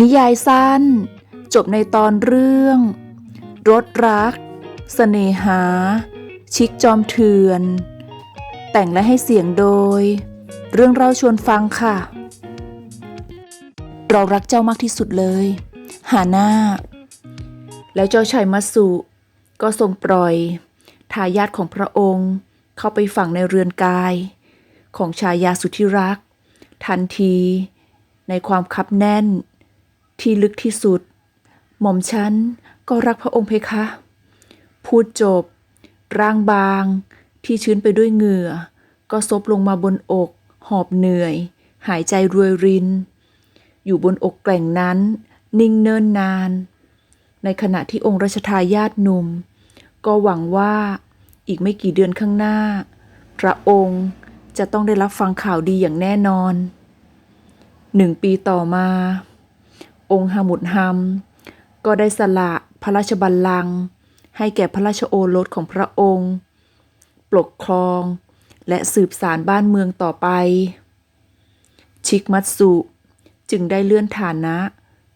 นิยายสั้น จบในตอนเรื่อง รถรักเสน่หา ชิกจอมเถือน แต่งและให้เสียงโดย เรื่องเราชวนฟังค่ะ เรารักเจ้ามากที่สุดเลย หาหน้า แล้วเจ้าชายมัสุก็ทรงปล่อย ทายาทของพระองค์เข้าไปฝังในเรือนกาย ของชายาสุดที่รัก ทันที ในความคับแน่น ที่ลึกที่สุด หม่อมฉันก็รักพระองค์เพคะ พูดจบ ร่างบางที่ชื้นไปด้วยเหงื่อ ก็ซบลงมาบนอก หอบเหนื่อย หายใจรวยริน อยู่บนอกแกล่งนั้น นิ่งเนิ่นนาน ในขณะที่องค์รัชทายาทหนุ่ม ก็หวังว่าอีกไม่กี่เดือนข้างหน้า พระองค์จะต้องได้รับฟังข่าวดีอย่างแน่นอน หนึ่งปีต่อมา องค์ฮามุดฮัม ก็ได้สละพระราชบัลลังก์ให้แก่พระราชโอรสของพระองค์ ปกครอง และสืบสารบ้านเมืองต่อไป ชิกมัตสุจึงได้เลื่อนฐานะ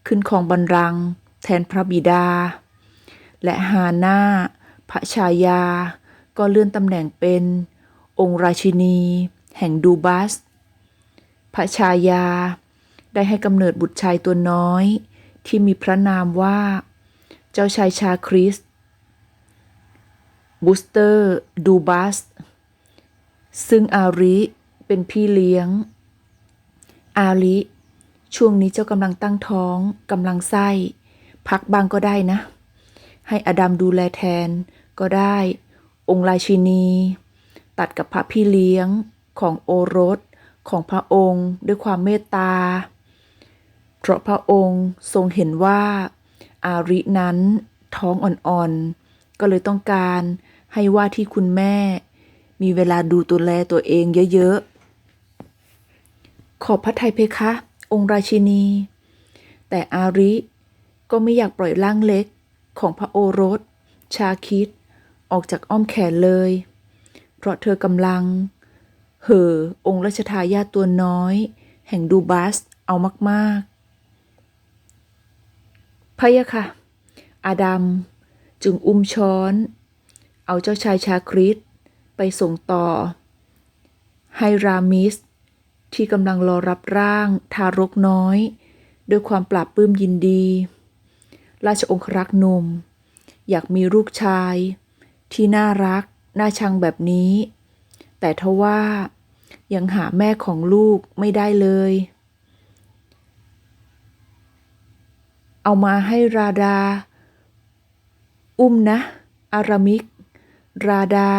ขึ้นครองบัลลังก์แทนพระบิดา และฮาน่าพระชายา ก็เลื่อนตำแหน่งเป็นองค์ราชินี แห่งดูบัสพระชายา ได้ให้กำเนิดบุตรชายตัวน้อย ที่มีพระนามว่า เจ้าชายชาคริสบูสเตอร์ดูบัสซึ่งอาริเป็นพี่เลี้ยง อาริช่วงนี้เจ้ากำลังตั้งท้องกำลังไส้ พักบ้างก็ได้นะ ให้อดัมดูแลแทนก็ได้ องค์ราชินี ตัดกับพระพี่เลี้ยงของโอรสของพระองค์ด้วยความเมตตา เพราะพระองค์ทรงเห็นว่า อารินั้นท้องอ่อนๆ ก็เลยต้องการให้ว่าที่คุณแม่ มีเวลาดูตัวแลตัวเองเยอะๆ ขอบพระทัยเพคะ องค์ราชินี แต่อาริก็ไม่อยากปล่อยร่างเล็กของพระโอรส ชาคิด ออกจากอ้อมแขนเลย เพราะเธอกำลัง เห่อองค์รัชทายาทตัวน้อย แห่งดูบัสเอามากๆ พะยะค่ะ อาดัมจึงอุ้มช้อน เอาเจ้าชายชาคริสไปส่งต่อ ให้รามิส ที่กำลังรอรับร่างทารกน้อย ด้วยความปราบปลื้มยินดี ราชองครักษ์หนุ่ม อยากมีลูกชาย ที่น่ารัก น่าชังแบบนี้ แต่ทว่ายังหาแม่ของลูกไม่ได้เลย เอามาให้ราดา อุ้มนะ อารามิก ราดา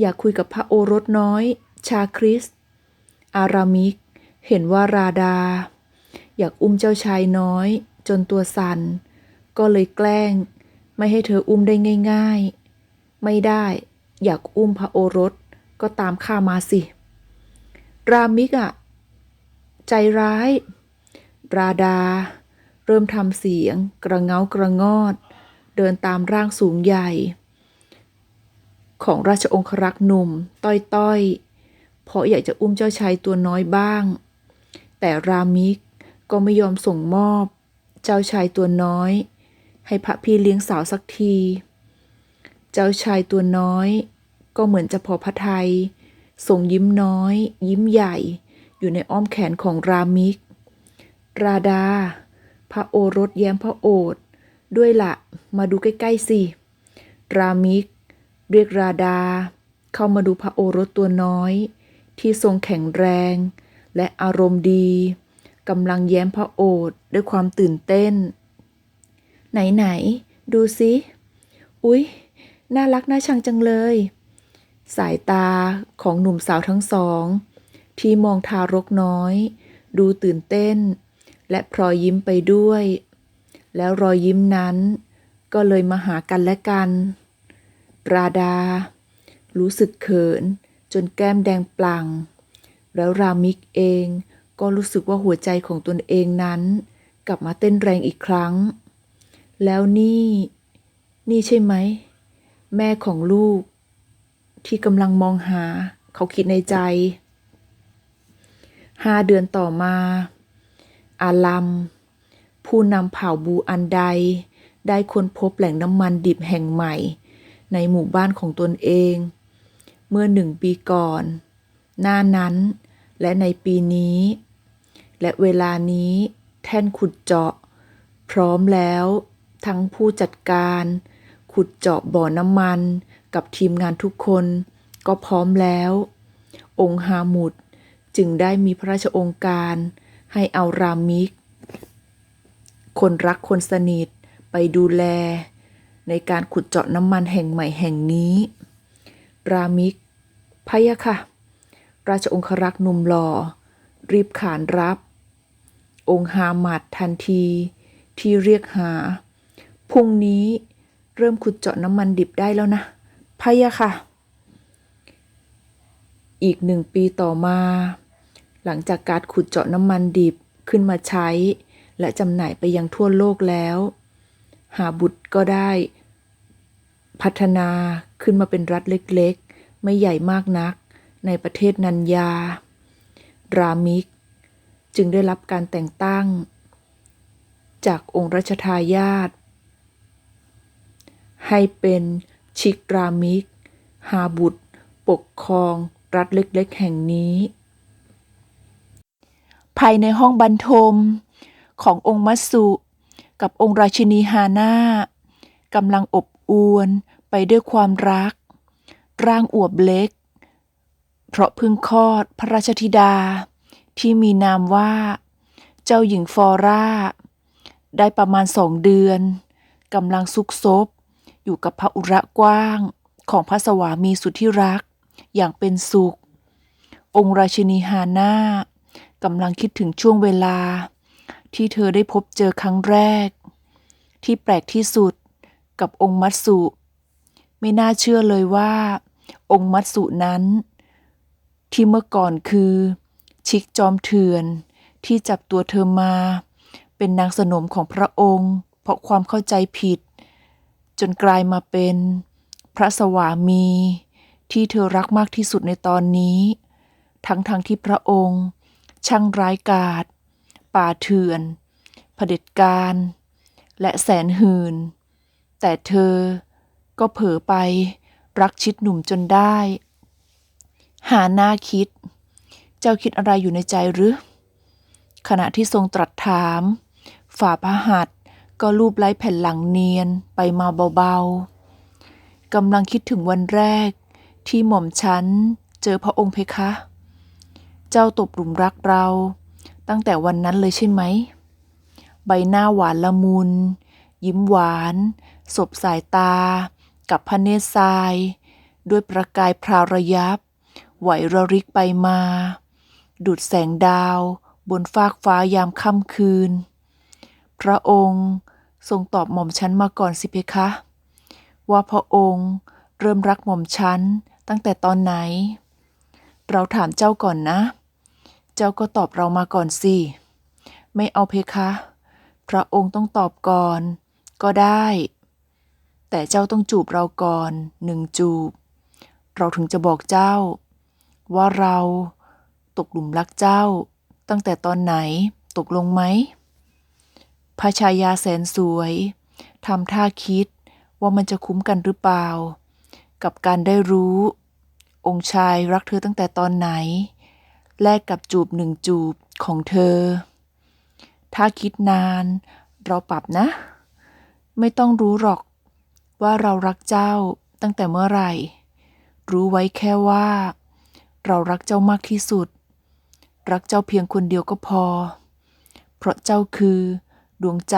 อยากคุยกับพระโอรสน้อย ชาคริส อารามิก เห็นว่าราดา อยากอุ้มเจ้าชายน้อย จนตัวสัน่น ก็เลยแกล้ง ไม่ให้เธออุ้มได้ง่าย ๆ ไม่ได้ อยากอุ้มพระโอรส ก็ตามข้ามาสิ รามิกอะใจร้าย ราดา เริ่มทำเสียง กระเงากระงอด เดินตามร่างสูงใหญ่ ของราชองครักษ์หนุ่ม ต้อยๆ เพราะอยากจะอุ้มเจ้าชายตัวน้อยบ้าง แต่รามิกก็ไม่ยอมส่งมอบ เจ้าชายตัวน้อย ให้พระพี่เลี้ยงสาวสักที เจ้าชายตัวน้อย ก็เหมือนจะพอพระทัยส่งยิ้มน้อย ยิ้มใหญ่ อยู่ในอ้อมแขนของรามิก ราดา พระโอรสแย้มพระโอษฐ์ด้วยละมาดูใกล้ๆสิ รามิก เรียกราดา เข้ามาดูพระโอรสตัวน้อย ที่ทรงแข็งแรง และอารมณ์ดีกำลังแย้มพระโอษฐ์ด้วยความตื่นเต้น ไหนๆดูสิ อุ๊ย น่ารักน่าชังจังเลย สายตาของหนุ่มสาวทั้งสอง ที่มองทารกน้อย ดูตื่นเต้น และพลอยยิ้มไปด้วย แล้วรอยยิ้มนั้น ก็เลยมาหากันและกัน ราดา รู้สึกเขิน จนแก้มแดงปลัง แล้วรามิกเองก็รู้สึกว่าหัวใจของตนเองนั้น กลับมาเต้นแรงอีกครั้ง แล้วนี่ นี่ใช่ไหม แม่ของลูก ที่กำลังมองหา เขาคิดในใจห้าเดือนต่อมา อาลัม ผู้นำเผ่าบูอันใดได้ค้นพบแหล่งน้ำมันดิบแห่งใหม่ ในหมู่บ้านของตนเอง เมื่อหนึ่งปีก่อน หน้านั้นและในปีนี้ และเวลานี้แท่นขุดเจาะ พร้อมแล้วทั้งผู้จัดการ ขุดเจาะบ่อน้ำมันกับทีมงานทุกคนก็พร้อมแล้ว องค์ฮามุดจึงได้มีพระราชองค์การ ให้เอารามิก คนรักคนสนิทไปดูแล ในการขุดเจาะน้ำมันแห่งใหม่แห่งนี้ รามิกพะยะค่ะ ราชองครักษ์หนุ่มหล่อ รีบขานรับ องค์ฮามัดทันที ที่เรียกหาพรุ่งนี้เริ่มขุดเจาะน้ำมันดิบได้แล้วนะพะยะค่ะ อีกหนึ่งปีต่อมา หลังจากการขุดเจาะน้ำมันดิบขึ้นมาใช้ และจำหน่ายไปยังทั่วโลกแล้ว หาบุตรก็ได้ พัฒนาขึ้นมาเป็นรัฐเล็กๆ ไม่ใหญ่มากนัก ในประเทศนันยา รามิก จึงได้รับการแต่งตั้ง จากองค์รัชทายาทให้เป็นชิกรามิกฮาบุตร ปกครองรัฐเล็กๆ แห่งนี้ ภายในห้องบรรทม ขององค์มัสุ กับองค์ราชินีฮาน่ากำลังอบอวลไปด้วยความรัก ร่างอวบเล็ก เพราะเพิ่งคลอดพระราชธิดา ที่มีนามว่า เจ้าหญิงฟอร่า ได้ประมาณสองเดือนกำลังซุกซบอยู่กับพระอุระกว้างของพระสวามีสุดที่รัก อย่างเป็นสุข องค์ราชินีฮาน่า กำลังคิดถึงช่วงเวลา ที่เธอได้พบเจอครั้งแรก ที่แปลกที่สุดกับองค์มัตสุไม่น่าเชื่อเลยว่า องค์มัตสุนั้น ที่เมื่อก่อนคือ ชิกจอมเถื่อน ที่จับตัวเธอมา เป็นนางสนมของพระองค์ เพราะความเข้าใจผิด จนกลายมาเป็นพระสวามี ที่เธอรักมากที่สุดในตอนนี้ ทั้งๆทที่พระองค์ ช่างร้ายกาจป่าเถื่อนเผด็จการ และแสนหืน แต่เธอก็เผลอไปรักชิดหนุ่มจนได้ หาหน้าคิด เจ้าคิดอะไรอยู่ในใจหรือ ขณะที่ทรงตรัสถาม ฝ่าพระหัตถ์ก็ลูบไล้แผ่นหลังเนียนไปมาเบาๆกำลังคิดถึงวันแรกที่หม่อมฉันเจอพระองค์เพคะ เจ้าตกหลุมรักเรา ตั้งแต่วันนั้นเลยใช่ไหม ใบหน้าหวานละมุน ยิ้มหวาน สบสายตา กับพระเนตรทราย ด้วยประกายพราวระยับ ไหวระริกไปมา ดุดแสงดาวบนฟากฟ้ายามค่ำคืน พระองค์ทรงตอบหม่อมฉันมาก่อนสิเพคะ ว่าพระองค์เริ่มรักหม่อมฉันตั้งแต่ตอนไหน เราถามเจ้าก่อนนะ เจ้าก็ตอบเรามาก่อนสิ ไม่เอาเพคะ พระองค์ต้องตอบก่อน ก็ได้ แต่เจ้าต้องจูบเราก่อนหนึ่งจูบ เราถึงจะบอกเจ้า ว่าเราตกหลุมรักเจ้า ตั้งแต่ตอนไหนตกลงไหมพระชายาแสนสวยทำท่าคิดว่ามันจะคุ้มกันหรือเปล่า กับการได้รู้ องค์ชายรักเธอตั้งแต่ตอนไหน แลกกับจูบหนึ่งจูบของเธอ ถ้าคิดนานเราปรับนะ ไม่ต้องรู้หรอกว่าเรารักเจ้าตั้งแต่เมื่อไหร่ รู้ไว้แค่ว่า เรารักเจ้ามากที่สุด รักเจ้าเพียงคนเดียวก็พอ เพราะเจ้าคือดวงใจ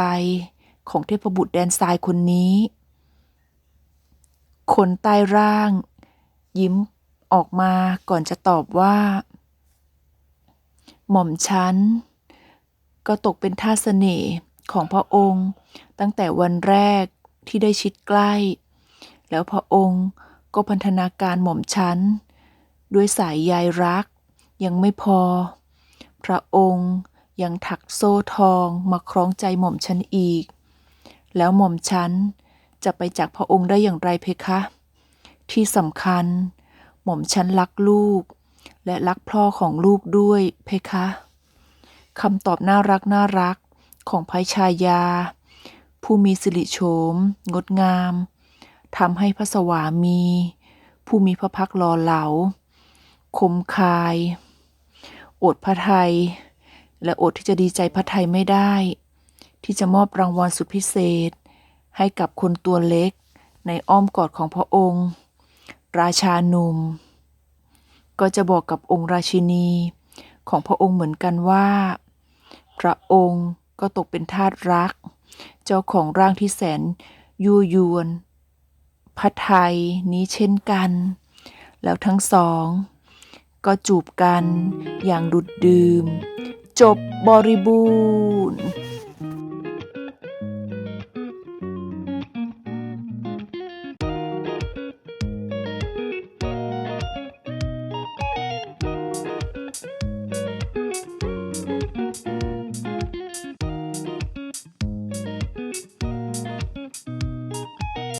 ของเทพบุตรแดนทรายคนนี้ คนใต้ร่าง ยิ้ม ออกมาก่อนจะตอบว่า หม่อมฉัน ก็ตกเป็นท่าสเสน่ห์ของพระองค์ ตั้งแต่วันแรกที่ได้ชิดใกล้ แล้วพระองค์ก็พันธนาการหม่อมฉัน ด้วยสายใยรักยังไม่พอ พระองค์ยังถักโซ่ทองมาคล้องใจหม่อมฉันอีก แล้วหม่อมฉันจะไปจากพระองค์ได้อย่างไรเพคะ ที่สำคัญ หม่อมฉันรักลูก และรักพ่อของลูกด้วยเพคะคำตอบน่ารักน่ารักของพระชายา ผู้มีสิริโฉม งดงามทำให้พระสวามี ผู้มีพระพักตร์หล่อเหลา คมคาย อดพระไทย และอดที่จะดีใจพระไทยไม่ได้ ที่จะมอบรางวัลสุดพิเศษ ให้กับคนตัวเล็กในอ้อมกอดของพระองค์ ราชาหนุ่ม ก็จะบอกกับองค์ราชินีของพระองค์เหมือนกันว่า พระองค์ก็ตกเป็นทาสรัก เจ้าของร่างที่แสนยั่วยวนพระไทยนี้เช่นกัน แล้วทั้งสอง ก็จูบกันอย่างดุดดื่ม จบบริบูรณ์